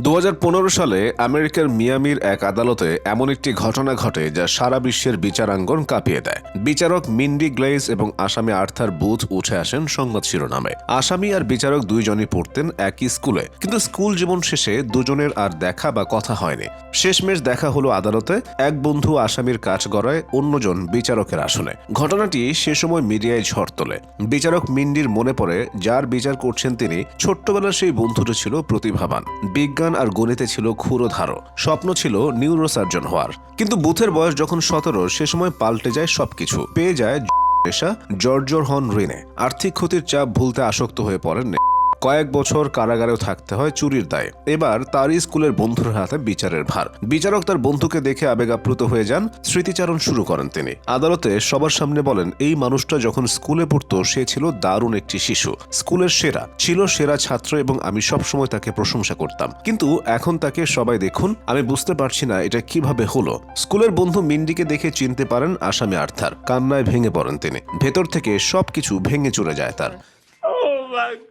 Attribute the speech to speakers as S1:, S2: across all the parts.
S1: দু হাজার পনেরো সালে আমেরিকার মিয়ামির এক আদালতে এমন একটি ঘটনা ঘটে যা সারা বিশ্বের বিচারাঙ্গন কাঁপিয়ে দেয়। বিচারক মিন্ডি গ্লেজ এবং আসামি আর্থার বুথ উঠে আসেন সংবাদ শিরোনামে। আসামি আর বিচারক দুইজনই পড়তেন একই স্কুলে। কিন্তু স্কুল জীবন শেষে দুজনের আর দেখা বা কথা হয়নি। শেষমেশ দেখা হলো আদালতে, এক বন্ধু আসামির কাজ গড়ায়, অন্যজন বিচারকের আসনে। ঘটনাটি সে সময় মিডিয়ায় ঝড় তোলে। বিচারক মিন্ডির মনে পড়ে, যার বিচার করছেন তিনি, ছোট্টবেলার সেই বন্ধুটি ছিল প্রতিভাবান। বিজ্ঞান আর গণিতে ছিল ক্ষুরোধারো স্বপ্ন ছিল নিউরোসার্জন হওয়ার। কিন্তু বুথের বয়স যখন সতেরো, সে সময় পাল্টে যায় সবকিছু। পেয়ে যায় পেশা জর্জর হন ঋণে। আর্থিক ক্ষতির চাপ ভুলতে আসক্ত হয়ে পড়েন কয়েক বছর কারাগারেও থাকতে হয় চুরির দায়ে। এবার তারই স্কুলের বন্ধুর হাতে বিচারের ভার। বিচারক তার বন্ধুকে দেখে আবেগাপ্লুত হয়ে যান। স্মৃতিচারণ শুরু করেন তিনি। আদালতে সবার সামনে বলেন, এই মানুষটা যখন স্কুলে পড়তো, সে ছিল দারুণ একটি শিশু। স্কুলের সেরা, ছিল সেরা ছাত্র এবং আমি সবসময় তাকে প্রশংসা করতাম। কিন্তু এখন তাকে সবাই দেখুন, আমি বুঝতে পারছি না এটা কীভাবে হলো। স্কুলের বন্ধু মিন্ডিকে দেখে চিনতে পারেন আসামি আর্থার। কান্নায় ভেঙে পড়েন তিনি। ভেতর থেকে সবকিছু ভেঙে চলে যায় তার।
S2: Oh.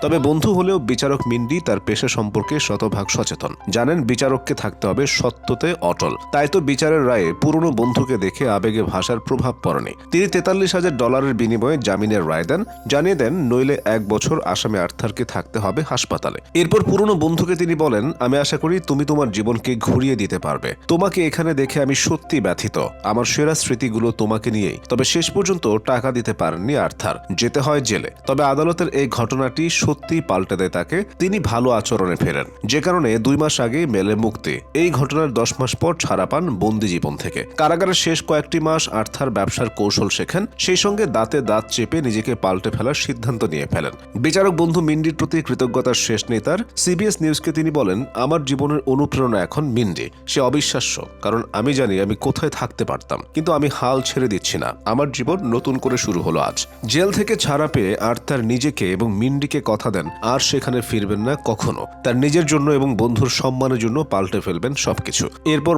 S1: তবে বন্ধু হলেও বিচারক মিন্ডি তার পেশা সম্পর্কে শতভাগ সচেতন। জানেন বিচারককে থাকতে হবে সত্যতে অটল। তাই তো বিচারের রায়ে পুরনো বন্ধুকে দেখে আবেগে ভাষার প্রভাব পড়েনি। তিনি তেতাল্লিশ হাজার ডলারের বিনিময়ে জামিনের রায় দেন, জানিয়ে দেন নইলে এক বছর আসামি আর্থারকে থাকতে হবে হাসপাতালে। এরপর পুরনো বন্ধুকে তিনি বলেন, আমি আশা করি তুমি তোমার জীবনকে ঘুরিয়ে দিতে পারবে। তোমাকে এখানে দেখে আমি সত্যি ব্যথিত। আমার সেরা স্মৃতিগুলো তোমাকে নিয়েই। তবে শেষ পর্যন্ত টাকা দিতে পারেননি আর্থার। যেতে হয় জেলে। তবে আদালতের এই ঘটনাটি সত্যিই পাল্টে দেয় তাকে। তিনি ভালো আচরণে ফেরেন। যে কারণে দুই মাস আগে মেলে মুক্তি। এই ঘটনার দশ মাস পর ছাড়া পান বন্দি জীবন থেকে। কারাগারের শেষ কয়েকটি মাস আর্থার ব্যবসার কৌশল শেখেন। সেই সঙ্গে দাঁতে দাঁত চেপে নিজেকে পাল্টে ফেলার সিদ্ধান্ত নিয়ে ফেলেন। বিচারক বন্ধু মিন্ডির প্রতি কৃতজ্ঞতার শেষ নেই তার। সিবিএস নিউজকে তিনি বলেন, আমার জীবনের অনুপ্রেরণা এখন মিন্ডি। সে অবিশ্বাস্য। কারণ আমি জানি আমি কোথায় থাকতে পারতাম। কিন্তু আমি হাল ছেড়ে দিচ্ছি না। আমার জীবন নতুন করে শুরু হলো আজ। জেল থেকে ছাড়া পেয়ে আর্থার নিজেকে এবং মিন্ডিকে কথা দেন, আর সেখানে ফিরবেন না কখনো। তার নিজের জন্য এবং বন্ধুর সম্মানের জন্য পাল্টে ফেলবেন সবকিছু। এরপর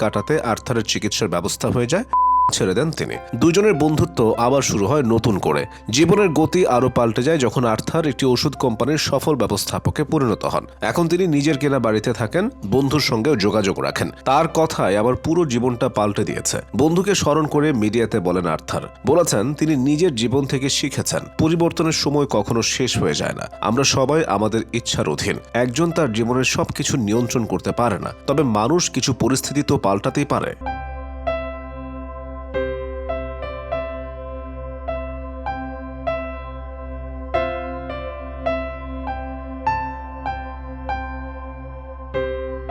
S1: কাটাতে আর্থারের চিকিৎসার ব্যবস্থা হয়ে যায়। ছেড়ে দেন তিনি। দুজনের বন্ধুত্ব আবার শুরু হয় নতুন করে। জীবনের গতি আরও পাল্টে যায় যখন আর্থার একটি ওষুধ কোম্পানির সফল ব্যবস্থাপকে পরিণত হন। এখন তিনি নিজের কেনা বাড়িতে থাকেন, বন্ধুর সঙ্গেও যোগাযোগ রাখেন। তার কথায় আবার পুরো জীবনটা পাল্টে দিয়েছে। বন্ধুকে স্মরণ করে মিডিয়াতে বলেন আর্থার, বলেছেন তিনি নিজের জীবন থেকে শিখেছেন। পরিবর্তনের সময় কখনো শেষ হয়ে যায় না। আমরা সবাই আমাদের ইচ্ছার অধীন। একজন তার জীবনের সবকিছু নিয়ন্ত্রণ করতে পারে না। তবে মানুষ কিছু পরিস্থিতি তো পাল্টাতেই পারে।